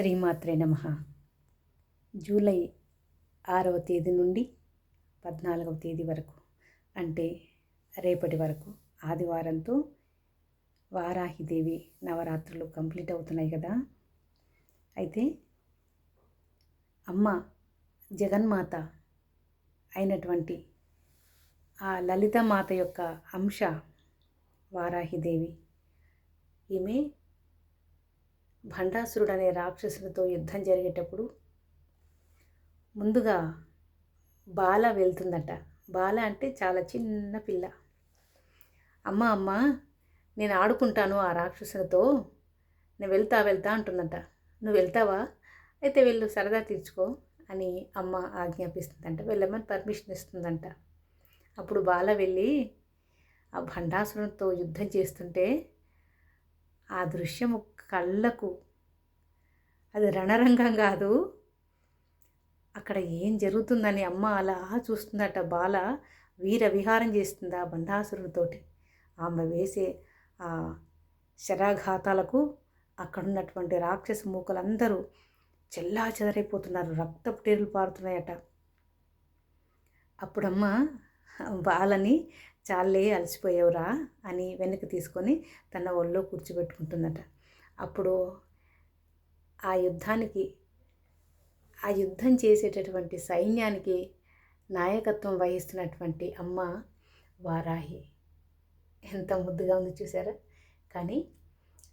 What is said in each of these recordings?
శ్రీమాత్రే నమ. జూలై ఆరవ తేదీ నుండి పద్నాలుగవ తేదీ వరకు అంటే రేపటి వరకు ఆదివారంతో వారాహిదేవి నవరాత్రులు కంప్లీట్ అవుతున్నాయి కదా. అయితే అమ్మ జగన్మాత అయినటువంటి ఆ లలితమాత యొక్క అంశ వారాహిదేవి. ఈమె భండాసురుడు అనే రాక్షసుడితో యుద్ధం జరిగేటప్పుడు ముందుగా బాల వెళ్తుందట. బాల అంటే చాలా చిన్న పిల్ల. అమ్మ అమ్మ నేను ఆడుకుంటాను ఆ రాక్షసునితో. నేను వెళ్తా వెళ్తా అంటుందంట. నువ్వు వెళ్తావా? అయితే వెళ్ళు సరదా తీర్చుకో అని అమ్మ ఆజ్ఞాపిస్తుందంట. వెళ్ళమని పర్మిషన్ ఇస్తుందంట. అప్పుడు బాల వెళ్ళి ఆ భండాసురునితో యుద్ధం చేస్తుంటే ఆ దృశ్యం కళ్ళకు. అది రణరంగం కాదు. అక్కడ ఏం జరుగుతుందని అమ్మ అలా చూస్తుందట బాల. వీర విహారం చేస్తుంది ఆ బండాసురుడితోటి ఆమె వేసే ఆ శరాఘాతాలకు అక్కడున్నటువంటి రాక్షస మూకలందరూ చెల్లా చెదరైపోతున్నారు. రక్తపు టేర్లు పారుతున్నాయట. అప్పుడమ్మ బాలని చాలే అలసిపోయావురా అని వెనక్కి తీసుకొని తన ఒళ్ళో కూర్చోబెట్టుకుంటుందట. అప్పుడు ఆ యుద్ధానికి ఆ యుద్ధం చేసేటటువంటి సైన్యానికి నాయకత్వం వహిస్తున్నటువంటి అమ్మ వారాహి. ఎంత ముద్దుగా ఉంది చూసారా? కానీ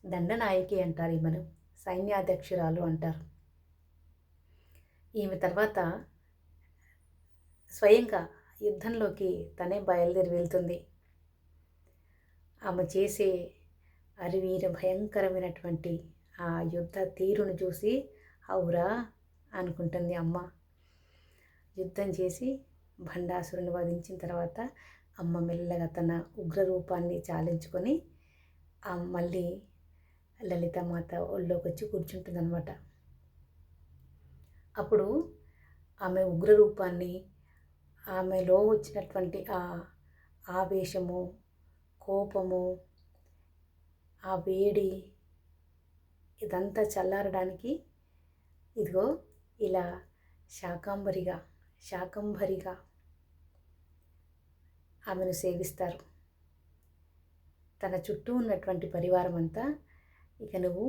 దండనాయకి అంటారు ఈమెను సైన్యాధ్యక్షురాలు అంటారు. ఈమె తర్వాత స్వయంగా యుద్ధంలోకి తనే బయలుదేరి వెళ్తుంది. ఆమె చేసే అరివీర భయంకరమైనటువంటి ఆ యుద్ధ తీరును చూసి అవురా అనుకుంటుంది అమ్మ. యుద్ధం చేసి భండాసురుని వధించిన తర్వాత అమ్మ మెల్లగా తన ఉగ్ర రూపాన్ని చాలించుకొని ఆ మళ్ళీ లలితమాత ఒళ్ళోకి వచ్చి కూర్చుంటుందన్నమాట. అప్పుడు ఆమె ఉగ్ర రూపాన్ని ఆమెలో వచ్చినటువంటి ఆ ఆవేశము కోపము ఆ వేడి ఇదంతా చల్లారడానికి ఇదిగో ఇలా శాకాంబరిగా శాకంభరిగా ఆమెను సేవిస్తారు. తన చుట్టూ ఉన్నటువంటి పరివారం అంతా ఇక నువ్వు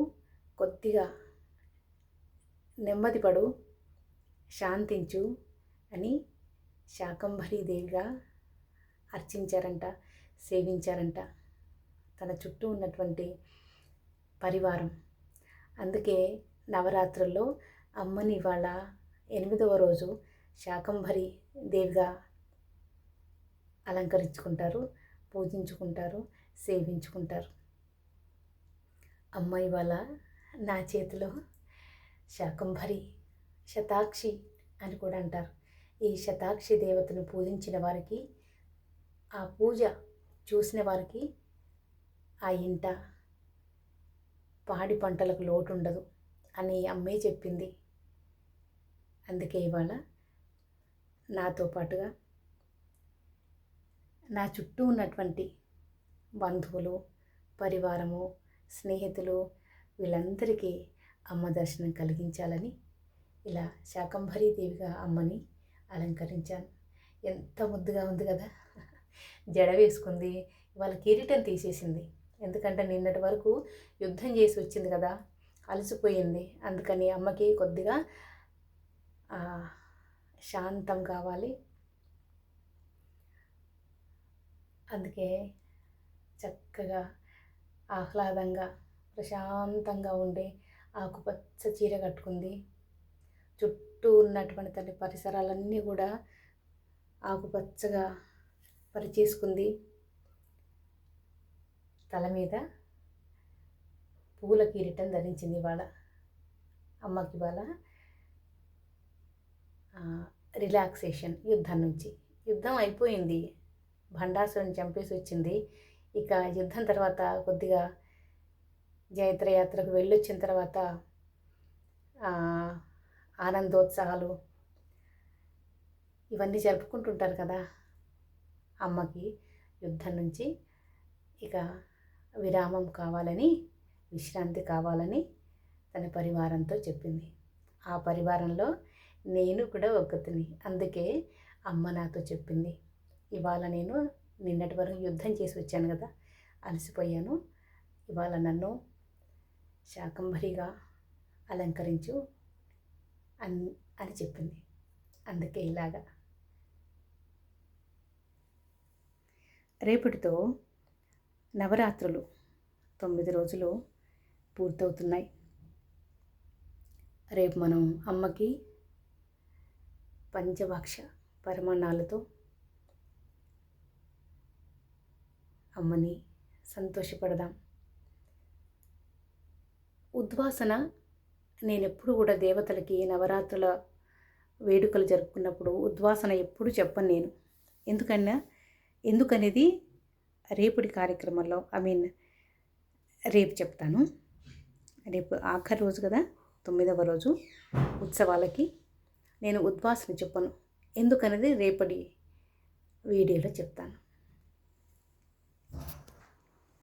కొద్దిగా నెమ్మదిపడు శాంతించు అని శాకంభరీదేవిగా అర్చించారంట సేవించారంట. తన చుట్టూ ఉన్నటువంటి పరివారం. అందుకే నవరాత్రుల్లో అమ్మని ఇవాళ ఎనిమిదవ రోజు శాకంభరి దేవిగా అలంకరించుకుంటారు పూజించుకుంటారు సేవించుకుంటారు. అమ్మ ఇవాళ నా చేతిలో శాకంభరి శతాక్షి అని కూడా అంటారు. ఈ శతాక్షి దేవతను పూజించిన వారికి ఆ పూజ చూసిన వారికి ఆ ఇంట పాడి పంటలకు లోటు ఉండదు అని అమ్మే చెప్పింది. అందుకే ఇవాళ నాతో పాటుగా నా చుట్టూ ఉన్నటువంటి బంధువులు పరివారము స్నేహితులు వీళ్ళందరికీ అమ్మ దర్శనం కలిగించాలని ఇలా శాకంభరీ దేవిగా అమ్మని అలంకరించాను. ఎంత ముద్దుగా ఉంది కదా. జడ వేసుకుంది వాళ్ళ కిరీటం తీసేసింది. ఎందుకంటే నిన్నటి వరకు యుద్ధం చేసి వచ్చింది కదా అలసిపోయింది. అందుకని అమ్మకి కొద్దిగా శాంతం కావాలి. అందుకే చక్కగా ఆహ్లాదంగా ప్రశాంతంగా ఉండే ఆకుపచ్చ చీర కట్టుకుంది. చుట్టూ ఉన్నటువంటి తల్లి పరిసరాలన్నీ కూడా ఆకుపచ్చగా పరిచేసుకుంది. తల మీద పూల కిరీటం ధరించింది ఇవాళ అమ్మకి ఇవాళ రిలాక్సేషన్ యుద్ధం నుంచి. యుద్ధం అయిపోయింది. భండాసురుని చంపేసి వచ్చింది. ఇక యుద్ధం తర్వాత కొద్దిగా జైత్రయాత్రకు వెళ్ళొచ్చిన తర్వాత ఆనందోత్సాహాలు ఇవన్నీ జరుపుకుంటుంటారు కదా అమ్మకి యుద్ధం నుంచి. ఇక విరామం కావాలని విశ్రాంతి కావాలని తన పరివారంతో చెప్పింది. ఆ పరివారంలో నేను కూడా ఒకతిని. అందుకే అమ్మ నాతో చెప్పింది. ఇవాళ నేను నిన్నటి వరకు యుద్ధం చేసి వచ్చాను కదా అలసిపోయాను. ఇవాళ నన్ను శాకంభరిగా అలంకరించు అని అని చెప్పింది. అందుకే ఇలాగా. రేపటితో నవరాత్రులు తొమ్మిది రోజులు పూర్తవుతున్నాయి. రేపు మనం అమ్మకి పంచభాక్ష పరమాణాలతో అమ్మని సంతోషపడదాం. ఉద్వాసన నేను ఎప్పుడు కూడా దేవతలకి నవరాత్రుల వేడుకలు జరుపుకున్నప్పుడు ఉద్వాసన ఎప్పుడు చెప్పను నేను. ఎందుకన్నా? ఎందుకనేది రేపుడి కార్యక్రమంలో ఐ మీన్ రేపు చెప్తాను. రేపు ఆఖరి రోజు కదా తొమ్మిదవ రోజు ఉత్సవాలకి. నేను ఉద్వాసన చెప్పను. ఎందుకనేది రేపటి వీడియోలో చెప్తాను.